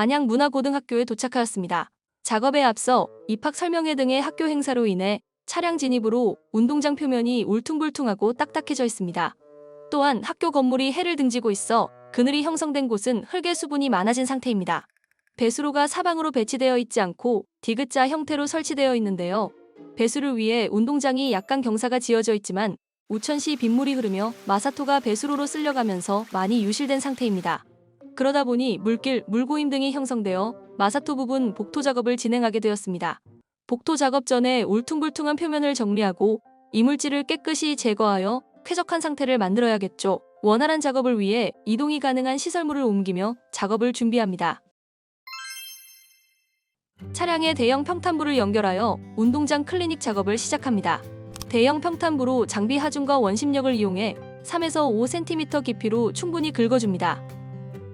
안양 문화고등학교에 도착하였습니다. 작업에 앞서 입학 설명회 등의 학교 행사로 인해 차량 진입으로 운동장 표면이 울퉁불퉁하고 딱딱해져 있습니다. 또한 학교 건물이 해를 등지고 있어 그늘이 형성된 곳은 흙의 수분이 많아진 상태입니다. 배수로가 사방으로 배치되어 있지 않고 디귿자 형태로 설치되어 있는데요. 배수를 위해 운동장이 약간 경사가 지어져 있지만 우천시 빗물이 흐르며 마사토가 배수로로 쓸려가면서 많이 유실된 상태입니다. 그러다 보니 물길, 물고임 등이 형성되어 마사토 부분 복토 작업을 진행하게 되었습니다. 복토 작업 전에 울퉁불퉁한 표면을 정리하고 이물질을 깨끗이 제거하여 쾌적한 상태를 만들어야겠죠. 원활한 작업을 위해 이동이 가능한 시설물을 옮기며 작업을 준비합니다. 차량에 대형 평탄부를 연결하여 운동장 클리닉 작업을 시작합니다. 대형 평탄부로 장비 하중과 원심력을 이용해 3에서 5cm 깊이로 충분히 긁어줍니다.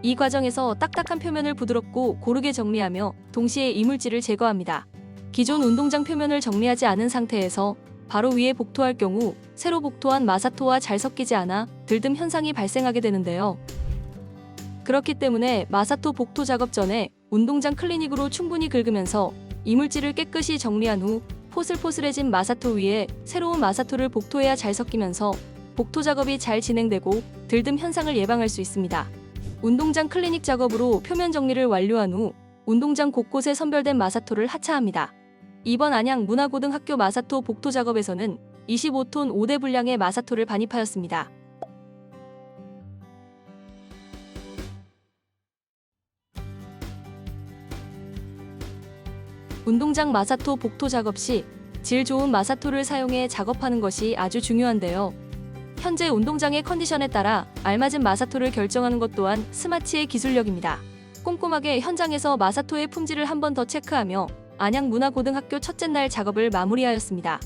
이 과정에서 딱딱한 표면을 부드럽고 고르게 정리하며 동시에 이물질을 제거합니다. 기존 운동장 표면을 정리하지 않은 상태에서 바로 위에 복토할 경우 새로 복토한 마사토와 잘 섞이지 않아 들뜸 현상이 발생하게 되는데요. 그렇기 때문에 마사토 복토 작업 전에 운동장 클리닉으로 충분히 긁으면서 이물질을 깨끗이 정리한 후 포슬포슬해진 마사토 위에 새로운 마사토를 복토해야 잘 섞이면서 복토 작업이 잘 진행되고 들뜸 현상을 예방할 수 있습니다. 운동장 클리닉 작업으로 표면 정리를 완료한 후 운동장 곳곳에 선별된 마사토를 하차합니다. 이번 안양 문화고등학교 마사토 복토 작업에서는 25톤 5대 분량의 마사토를 반입하였습니다. 운동장 마사토 복토 작업 시 질 좋은 마사토를 사용해 작업하는 것이 아주 중요한데요. 현재 운동장의 컨디션에 따라 알맞은 마사토를 결정하는 것 또한 스마치의 기술력입니다. 꼼꼼하게 현장에서 마사토의 품질을 한 번 더 체크하며 안양 문화고등학교 첫째 날 작업을 마무리하였습니다.